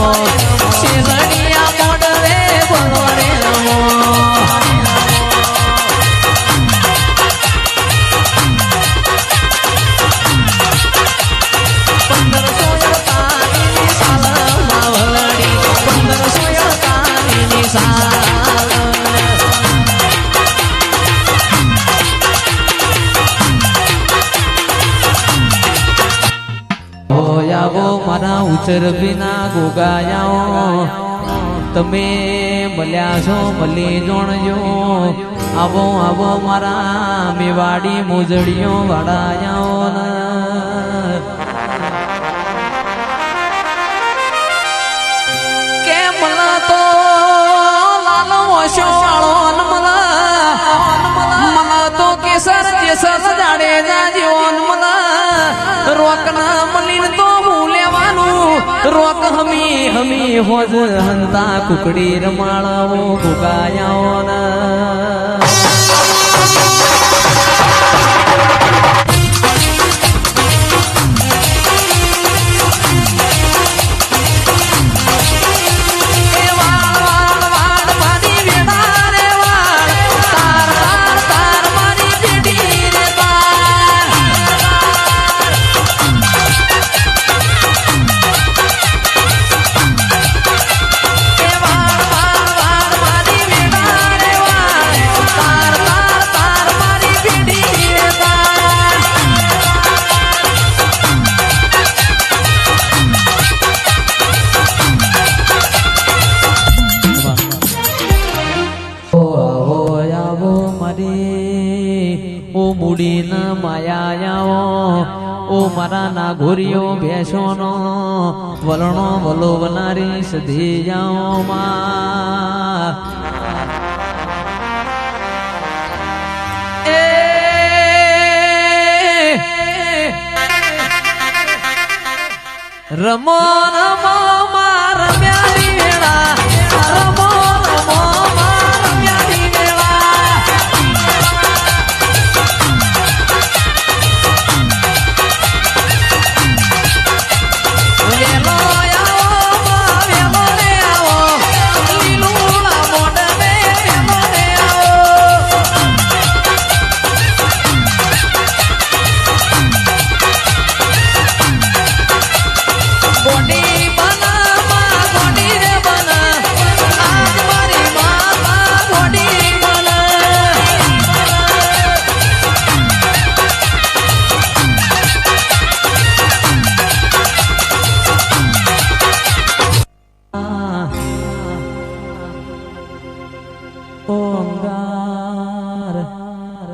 રમો વિના ગોગાયાઓ તમે મળ્યા છો મળી જોણજો. આવો આવો મારા મેવાડી મોજડીઓ વાળાયાઓ ને કે મને તો લાલો ન મને તો કેસર જેસર જાડેજા જેવો ન મને રોક રોક હમી હમી હોજ હંતા કુકડી રમાળાઓ ગુગાયાઓ ઓ મૂડી ન માયા આવો ઓ મારા ના ઘોરીઓ ભેંસોનો, વલણો વલો વનારી સધી જાઓ રમો રમો મારા રમ્યાની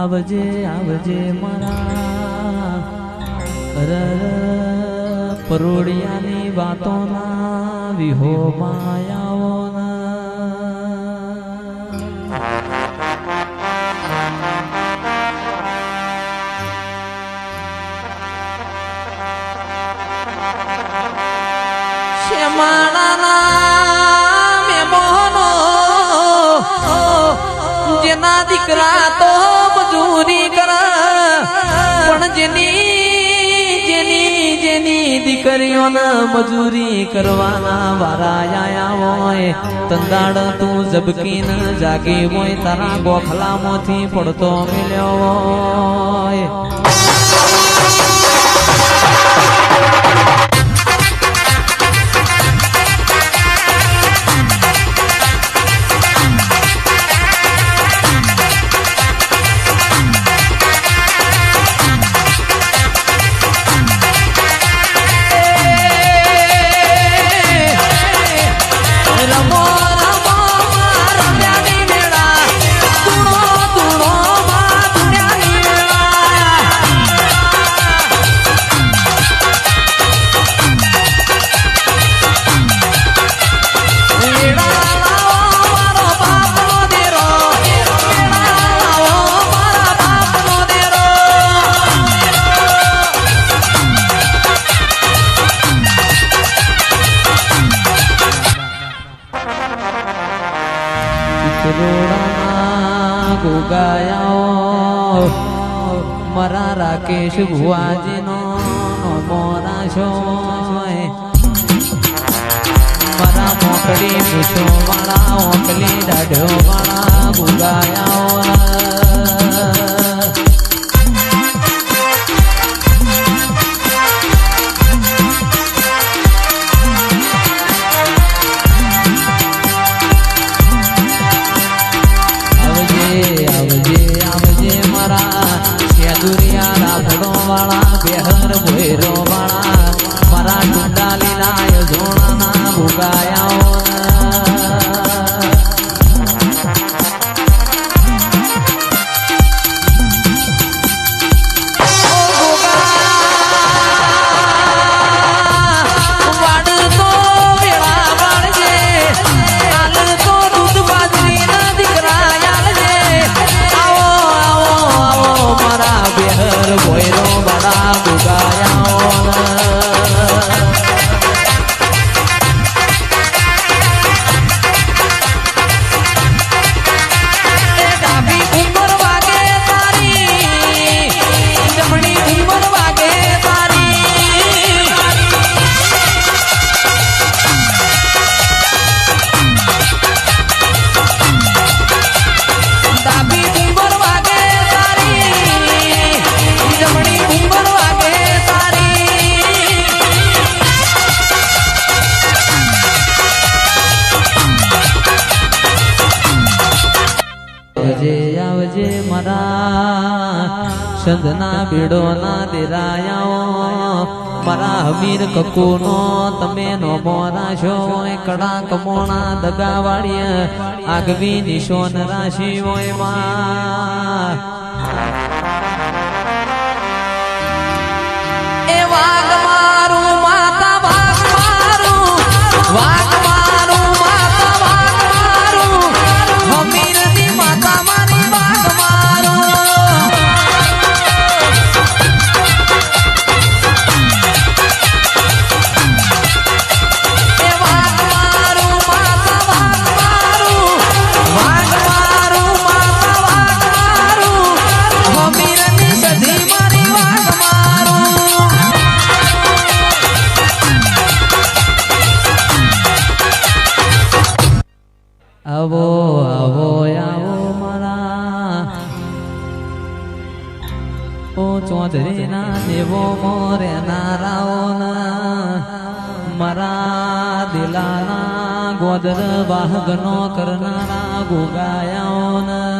આવજે આવજે મારા. રર પરોડિયાની વાતોના વિહો માયાઓના. શ્યામાળાના મહેમાનો જેના દીકરા તો મજૂરી કરા પણ જેની જેની જેની દીકરીઓના મજૂરી કરવાના વારા આયા હોય તંદાડ તું જબકીને જાગી હોય તારા ગોખલામાંથી પડતો મિલ્યો હોય ફુગાયા મરા રાકેશ ભુવાજીનો મોરા છો મરા મોકડી પૂછો વાળા ઓકલી દાઢો વાળા ભુગાયા વાળા બેહર ભૈરો વાળા સંધના બેડો ના દેરાયા મારા હમીર કકુ નો તમે નો મોરા છો કડા કમોણા દગાવાળી આગવી નિશોન રાશિ હોયમાં ઓ ચૌધરીના દેવો મોરે નારાઓના. મારા દિલાના ગોદર વાહગનો કરનારા ગોગાયાઓના.